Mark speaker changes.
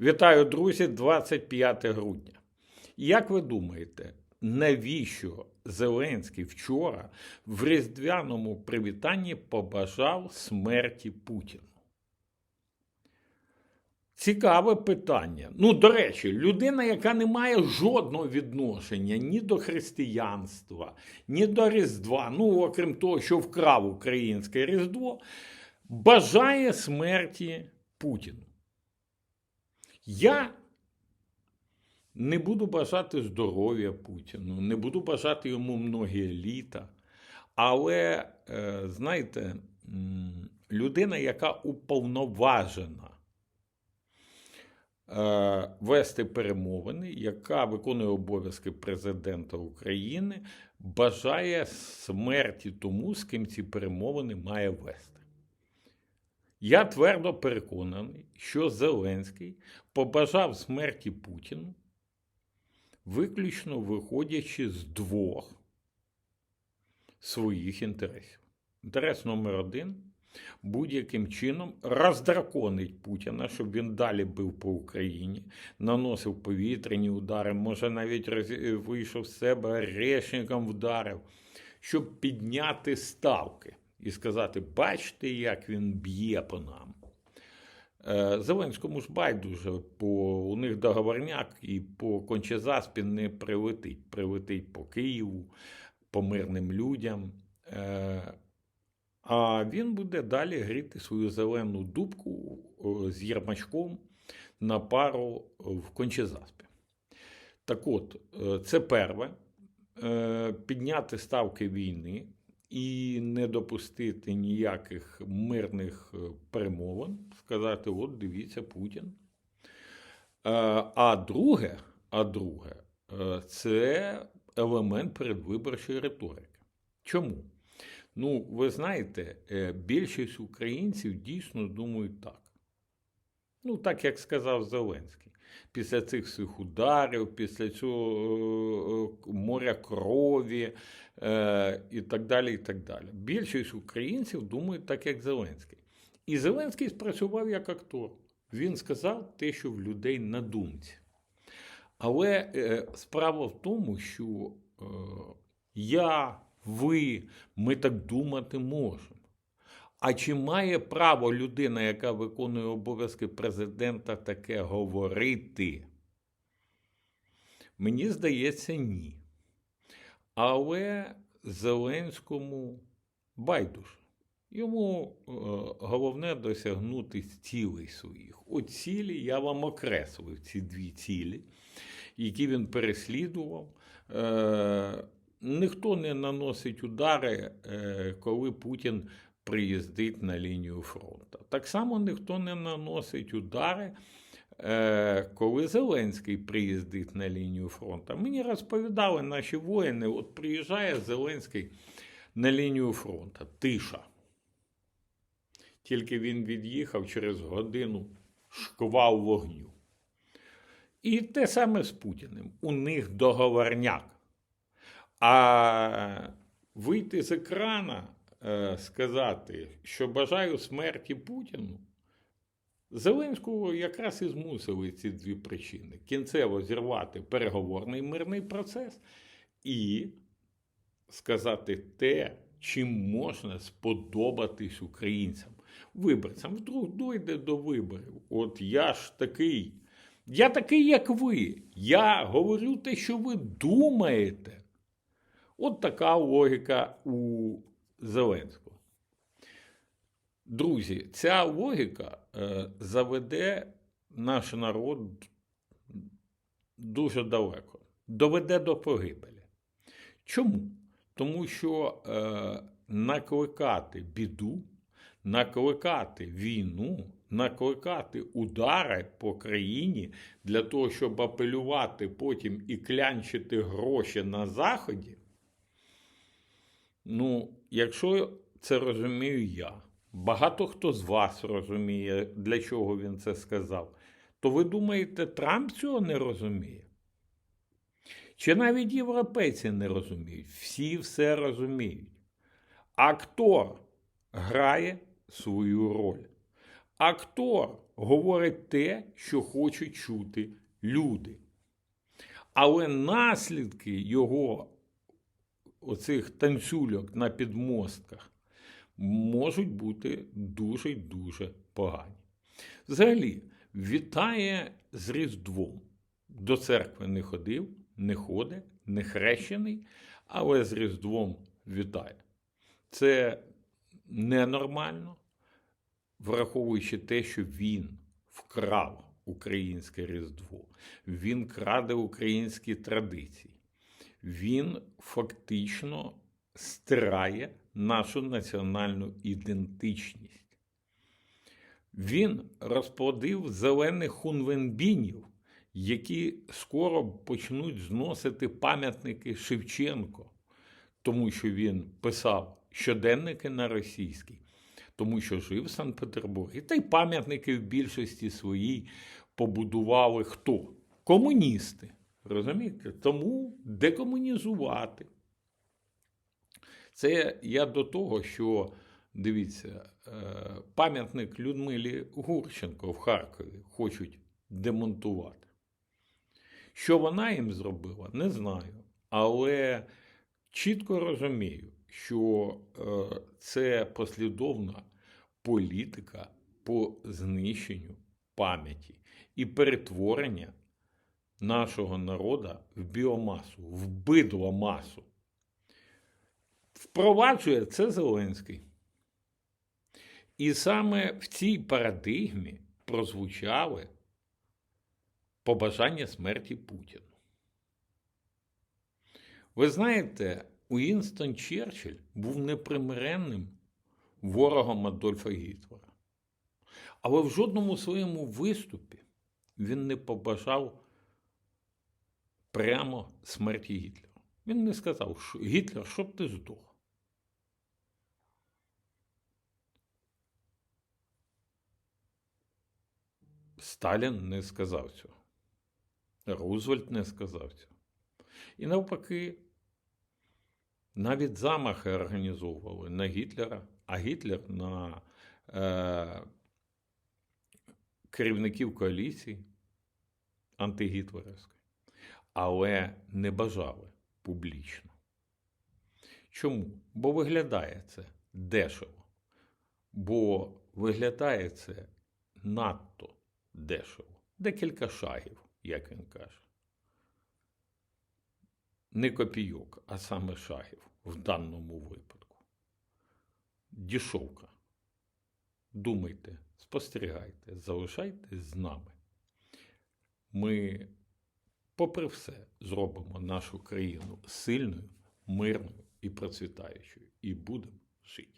Speaker 1: Вітаю, друзі, 25 грудня. Як ви думаєте, навіщо Зеленський вчора в різдвяному привітанні побажав смерті Путіну? Цікаве питання. Ну, до речі, людина, яка не має жодного відношення ні до християнства, ні до Різдва, ну, окрім того, що вкрав українське Різдво, бажає смерті Путіну. Я не буду бажати здоров'я Путіну, не буду бажати йому многі літа. Але, е, знаєте, людина, яка уповноважена е, вести перемовини, яка виконує обов'язки президента України, бажає смерті тому, з ким ці перемовини має вести. Я твердо переконаний, що Зеленський побажав смерті Путіну, виключно виходячи з двох своїх інтересів. Інтерес номер один будь-яким чином роздраконить Путіна, щоб він далі бив по Україні, наносив повітряні удари, може навіть вийшов з себе решником вдарив, щоб підняти ставки і сказати: бачите, як він б'є по нам. Е, Зеленському ж байдуже, по у них договорняк і по Кончезаспі не прилетить. Прилетить по Києву, по мирним людям. Е, а він буде далі гріти свою зелену дубку з Єрмачком на пару в Кончезаспі. Так от, е, це перше. Підняти ставки війни і не допустити ніяких мирних е, перемовин, сказати: от дивіться Путін. Е, а друге, а друге, е, це елемент передвиборчої риторики. Чому? Ну, ви знаєте, більшість українців дійсно думають так. Ну, так як сказав Зеленський. Після цих всіх ударів, після цього моря крові, Е, і так далі. і так далі. Більшість українців думають так, як Зеленський. І Зеленський спрацював як актор. Він сказав те, що в людей на думці. Але е, справа в тому, що е, я, ви, ми так думати можемо. А чи має право людина, яка виконує обов'язки президента, таке говорити? Мені здається, ні. Але Зеленському байдуже. Йому е, головне досягнути цілей своїх. У цілі я вам окреслив ці дві цілі, які він переслідував. Е, ніхто не наносить удари, е, коли Путін приїздить на лінію фронту. Так само ніхто не наносить удари. Е, коли Зеленський приїздить на лінію фронту, мені розповідали наші воїни, от приїжджає Зеленський на лінію фронту, тиша. Тільки він від'їхав через годину шквал вогню. І те саме з Путіним. У них договорняк. А вийти з екрана, сказати, що бажаю смерті Путіну. Зеленського якраз і змусили ці дві причини: кінцево зірвати переговорний мирний процес і сказати те, чим можна сподобатись українцям, виборцям. Вдруг дойде до виборів. От я ж такий, я такий, як ви. Я говорю те, що ви думаєте. От така логіка у Зеленського. Друзі, ця логіка е, заведе наш народ дуже далеко, доведе до погибелі. Чому? Тому що е, накликати біду, накликати війну, накликати удари по країні для того, щоб апелювати потім і клянчити гроші на Заході. Ну, якщо це розумію я. Багато хто з вас розуміє, для чого він це сказав. То ви думаєте, Трамп цього не розуміє? Чи навіть європейці не розуміють? Всі все розуміють. Актор грає свою роль. Актор говорить те, що хочуть чути люди. Але наслідки його оцих танцюльок на підмостках можуть бути дуже дуже погані. Взагалі, вітає з Різдвом. До церкви не ходив, не ходить, не хрещений, але з Різдвом вітає. Це ненормально, враховуючи те, що він вкрав українське Різдво, він краде українські традиції, він фактично стирає нашу національну ідентичність. Він розплодив зелених хунвенбінів, які скоро почнуть зносити пам'ятники Шевченко, тому що він писав щоденники на російській, тому що жив в Санкт-Петербурзі. Та й пам'ятники в більшості своїй побудували хто? Комуністи. Розумієте? Тому декомунізувати. Це я до того, що дивіться, е, пам'ятник Людмилі Гурченко в Харкові хочуть демонтувати. Що вона їм зробила, не знаю. Але чітко розумію, що е, це послідовна політика по знищенню пам'яті і перетворення нашого народу в біомасу, в бидломасу. Впроваджує це Зеленський. І саме в цій парадигмі прозвучали побажання смерті Путіну. Ви знаєте, Уінстон Черчилль був непримиренним ворогом Адольфа Гітлера. Але в жодному своєму виступі він не побажав прямо смерті Гітлера. Він не сказав, що Гітлер, щоб ти здох. Сталін не сказав цього. Рузвельт не сказав цього. І навпаки, навіть замахи організовували на Гітлера, а Гітлер на е, керівників коаліції антигітлерівської, але не бажали публічно. Чому? Бо виглядає це дешево, бо виглядає це надто дешево. Декілька шагів, як він каже. Не копійок, а саме шагів в даному випадку. Дішовка. Думайте, спостерігайте, залишайтесь з нами. Ми, попри все, зробимо нашу країну сильною, мирною і процвітаючою, і будемо жити.